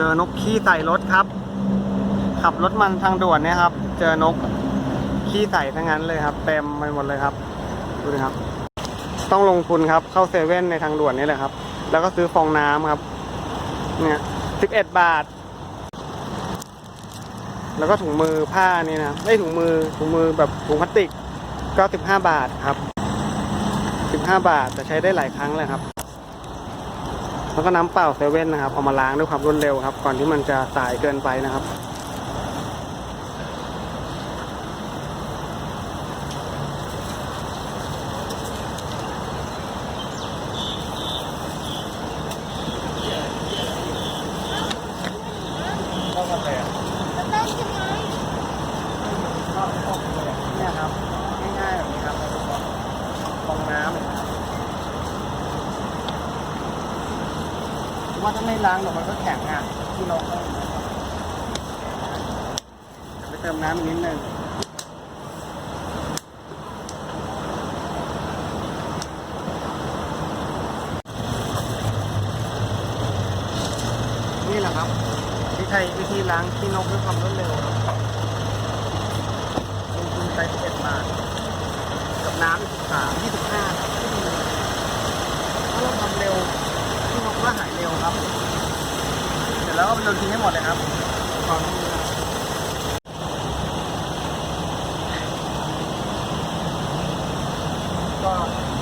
เจอนกขี้ใส่รถครับ ขับรถมันทางด่วนเนี่ยครับ เจอนกขี้ใส่ทั้งนั้นเลยครับ เต็มไปหมดเลยครับ ดูดิครับ ต้องลงทุนครับ เข้าเซเว่นในทางด่วนนี่แหละครับ แล้วก็ซื้อฟองน้ำครับ เนี่ยสิบเอ็ดบาท แล้วก็ถุงมือผ้านี่นะไม่ถุงมือถุงมือแบบถุงพลาสติกก็สิบห้าบาทครับสิบห้าบาทแต่ใช้ได้หลายครั้งเลยครับ แล้วก็น้ำเปล่าเซเว่นนะครับเอามาล้างด้วยความรวดเร็วครับ ก่อนที่มันจะสายเกินไปนะครับ เข้ามาเลยเนี่ยครับง่ายๆแบบนี้ครับฟองน้ำ ว่าถ้าไม่ล้างหรอกมันก็แข็งอะที่นกก็ไปเติมน้ำอีกนิดนึงนี่แหละครับวิธีวิธีล้างขี้นกด้วยความรวดเร็วลงทุนไป11บาทกับน้ำอีก13 25ถ้าเราทำเร็วขี้นกก็หายเร็ว ครับ เสร็จแล้วก็โยนทิ้งให้หมดเลยครับวามนี้ครับก็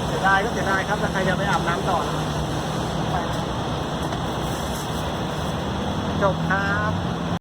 เสียดายก็เสียดายครับแต่ใครจะไปอาบน้ำต่อจบครับ